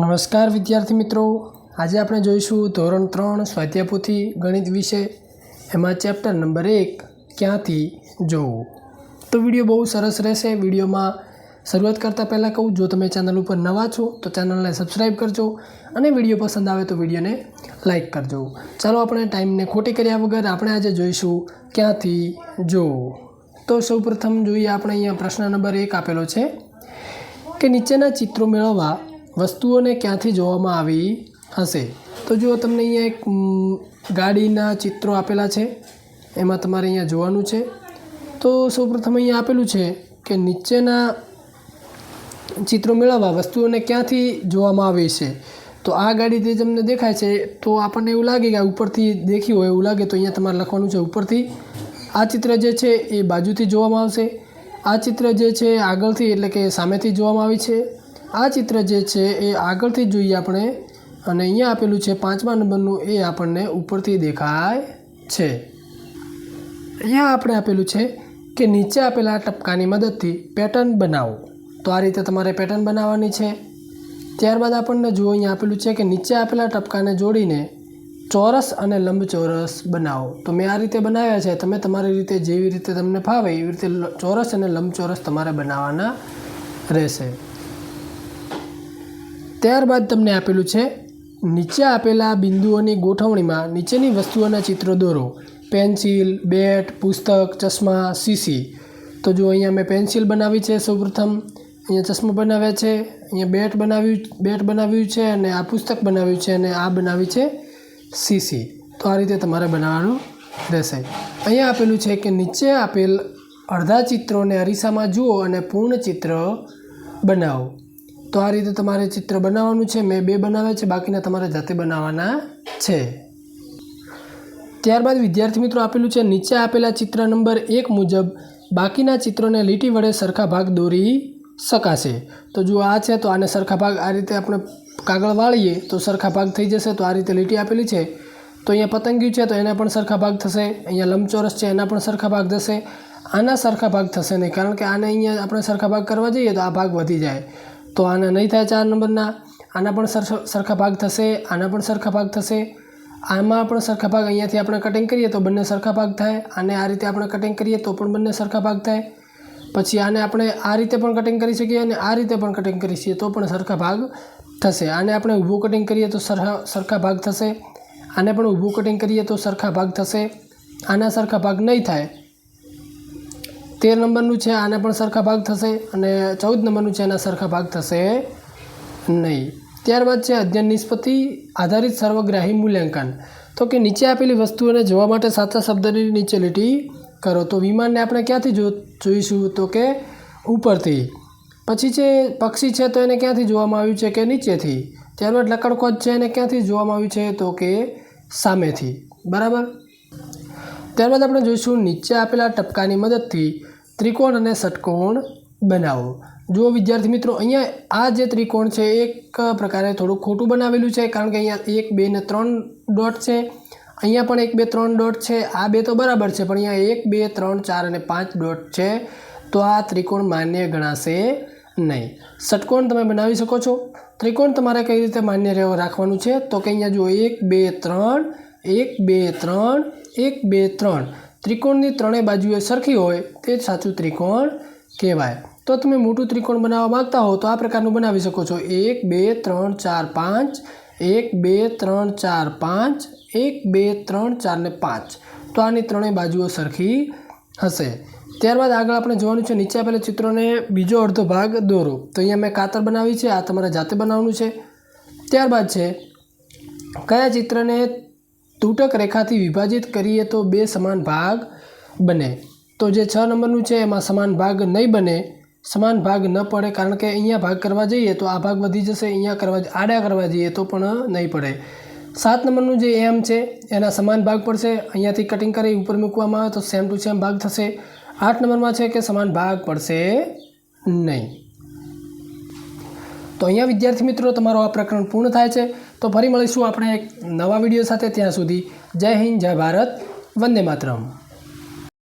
નમસ્કાર વિદ્યાર્થી મિત્રો. આજે આપણે જોઈશું ધોરણ ત્રણ સ્વાધ્યાયપોથી ગણિત વિશે. એમાં ચેપ્ટર નંબર એક, ક્યાંથી જોવું? તો વીડિયો બહુ સરસ રહેશે. વિડીયોમાં શરૂઆત કરતાં પહેલાં કહું, જો તમે ચેનલ ઉપર નવા છો, તો ચેનલને સબસ્ક્રાઈબ કરજો અને વીડિયો પસંદ આવે તો વિડીયોને લાઇક કરજો. ચાલો આપણે ટાઈમને ખોટી કર્યા વગર આપણે આજે જોઈશું, ક્યાંથી જોવું? તો સૌપ્રથમ જોઈએ આપણે અહીંયા પ્રશ્ન નંબર એક આપેલો છે કે નીચેના ચિત્રો મેળવવા વસ્તુઓને ક્યાંથી જોવામાં આવી હશે? તો જો તમને અહીંયા એક ગાડીના ચિત્રો આપેલા છે. એમાં તમારે અહીંયા જોવાનું છે. તો સૌપ્રથમ અહીંયા આપેલું છે કે નીચેના ચિત્રો મેળવવા વસ્તુઓને ક્યાંથી જોવામાં આવી છે તો આ ગાડી જે તમને દેખાય છે, તો આપણને એવું લાગે કે ઉપરથી દેખી હોય એવું લાગે, તો અહીંયા તમારે લખવાનું છે ઉપરથી. આ ચિત્ર જે છે એ બાજુથી જોવામાં આવશે. આ ચિત્ર જે છે આગળથી, એટલે કે સામેથી જોવામાં આવી છે. આ ચિત્ર જે છે એ આગળથી જોઈએ આપણે. અને અહીંયા આપેલું છે, પાંચમા નંબરનું એ આપણને ઉપરથી દેખાય છે. અહીંયા આપણે આપેલું છે કે નીચે આપેલા ટપકાની મદદથી પેટર્ન બનાવો. તો આ રીતે તમારે પેટર્ન બનાવવાની છે. ત્યારબાદ આપણને જુઓ, અહીંયા આપેલું છે કે નીચે આપેલા ટપકાને જોડીને ચોરસ અને લંબચોરસ બનાવો. તો મેં આ રીતે બનાવ્યા છે. તમે તમારી રીતે જેવી રીતે તમને ફાવે એવી રીતે ચોરસ અને લંબચોરસ તમારે બનાવવાના રહેશે. ત્યારબાદ તમને આપેલું છે, નીચે આપેલા બિંદુઓની ગોઠવણીમાં નીચેની વસ્તુઓના ચિત્રો દોરો. પેન્સિલ, બેટ, પુસ્તક, ચશ્મા, સીસી. તો જો અહીંયા મેં પેન્સિલ બનાવી છે સૌપ્રથમ, અહીંયા ચશ્મા બનાવ્યા છે, અહીંયા બેટ બનાવ્યું બેટ બનાવ્યું છે અને આ પુસ્તક બનાવ્યું છે અને આ બનાવી છે સીસી. તો આ રીતે તમારે બનાવવાનું રહેશે. અહીંયા આપેલું છે કે નીચે આપેલ અડધા ચિત્રોને અરીસામાં જુઓ અને પૂર્ણ ચિત્ર બનાવો. તો આ રીતે તમારે ચિત્ર બનાવવાનું છે. મેં બે બનાવ્યા છે. બાકીના તમારે જાતે બનાવવાના છે. ત્યારબાદ વિદ્યાર્થી મિત્રો આપેલું છે, નીચે આપેલા ચિત્ર નંબર એક મુજબ બાકીના ચિત્રોને લીટી વડે સરખા ભાગ દોરી શકાશે. તો જો આ છે, તો આને સરખા ભાગ આ રીતે આપણે કાગળ વાળીએ, તો સરખા ભાગ થઈ જશે. તો આ રીતે લીટી આપેલી છે. તો અહીંયા પતંગિયું છે, તો એના પણ સરખા ભાગ થશે. અહીંયા લંબચોરસ છે, એના પણ સરખા ભાગ થશે. આના સરખા ભાગ થશે નહીં, કારણ કે આને અહીંયા આપણે સરખા ભાગ કરવા જઈએ, તો આ ભાગ વધી જાય. તો આના નહીં થાય ચાર નંબરના. આના પણ સરખા ભાગ થશે, આના પણ સરખા ભાગ થશે. આમાં પણ સરખા ભાગ અહીંયાથી આપણે કટિંગ કરીએ તો બંને સરખા ભાગ થાય. આને આ રીતે આપણે કટિંગ કરીએ તો પણ બંને સરખા ભાગ થાય. પછી આને આપણે આ રીતે પણ કટિંગ કરી શકીએ અને આ રીતે પણ કટિંગ કરી શકીએ તો પણ સરખા ભાગ થશે. આને આપણે ઊભું કટિંગ કરીએ તો સરખા સરખા ભાગ થશે. આને પણ ઊભું કટિંગ કરીએ તો સરખા ભાગ થશે. આના સરખા ભાગ નહીં થાય. તેર નંબરનું છે, આના પણ સરખા ભાગ થશે અને ચૌદ નંબરનું છે, એના સરખા ભાગ થશે નહીં. ત્યારબાદ છે, અધ્યયન નિષ્પત્તિ આધારિત સર્વગ્રાહી મૂલ્યાંકન. તો કે નીચે આપેલી વસ્તુઓને જોવા માટે સાચા શબ્દની નીચે લીટી કરો. તો વિમાનને આપણે ક્યાંથી જો, જોઈશું? તો કે ઉપરથી. પછી છે, પક્ષી છે, તો એને ક્યાંથી જોવામાં આવ્યું છે કે નીચેથી? ત્યારબાદ લકડકોચ છે, એને ક્યાંથી જોવામાં આવ્યું છે? તો કે સામેથી. બરાબર? ત્યારબાદ આપણે જોઈશું નીચે આપેલા ટપકાની મદદથી ત્રિકોણ અને ષટકોણ બનાવો. જુઓ વિદ્યાર્થી મિત્રો, અહીંયા આ જે ત્રિકોણ છે, એક પ્રકારે થોડું ખોટું બનાવેલું છે, કારણ કે અહીંયા એક, બે ને ત્રણ ડોટ છે. અહીંયા પણ એક, બે, ત્રણ ડોટ છે. આ બે તો બરાબર છે, પણ અહીંયા એક, બે, ત્રણ, ચાર અને પાંચ ડોટ છે. તો આ ત્રિકોણ માન્ય ગણાશે નહીં. ષટકોણ તમે બનાવી શકો છો. ત્રિકોણ તમારે કઈ રીતે માન્ય રાખવાનું છે? તો કે અહીંયા જુઓ, એક, બે, ત્રણ એક, બે, ત્રણ, એક, બે, ત્રણ. ત્રિકોણની ત્રણેય બાજુએ સરખી હોય તે જ સાચું ત્રિકોણ કહેવાય. તો તમે મોટું ત્રિકોણ બનાવવા માગતા હો તો આ પ્રકારનું બનાવી શકો છો. એક, બે, ત્રણ, ચાર, પાંચ. એક, બે, ત્રણ, ચાર, પાંચ. એક, બે, ત્રણ, ચાર ને પાંચ. તો આની ત્રણેય બાજુઓ સરખી હશે. ત્યારબાદ આગળ આપણે જોવાનું છે નીચે આપેલા ચિત્રોને બીજો અડધો ભાગ દોરો. તો અહીંયા મેં કાતર બનાવી છે, આ તમારે જાતે બનાવવાનું છે. ત્યારબાદ છે, કયા ચિત્રને તૂટક રેખાથી વિભાજિત કરીએ તો બે સમાન ભાગ બને. તો જે છ નંબરનું છે, એમાં સમાન ભાગ નહીં બને, સમાન ભાગ ન પડે કારણ કે અહીંયા ભાગ કરવા જઈએ તો આ ભાગ વધી જશે, અહીંયા કરવા આડા કરવા જઈએ તો પણ નહીં પડે. સાત નંબરનું જે એમ છે, એના સમાન ભાગ પડશે, અહીંયાથી કટિંગ કરી ઉપર મૂકવામાં આવે તો સેમ ટુ સેમ ભાગ થશે. આઠ નંબરમાં છે કે સમાન ભાગ પડશે નહીં. તો અહીંયા વિદ્યાર્થી મિત્રો, તમારો આ પ્રકરણ પૂર્ણ થાય છે. તો ફરી મળીશું આપણે એક નવા વીડિયો સાથે ત્યાં સુધી. જય હિન્દ, જય ભારત, વંદે માતરમ.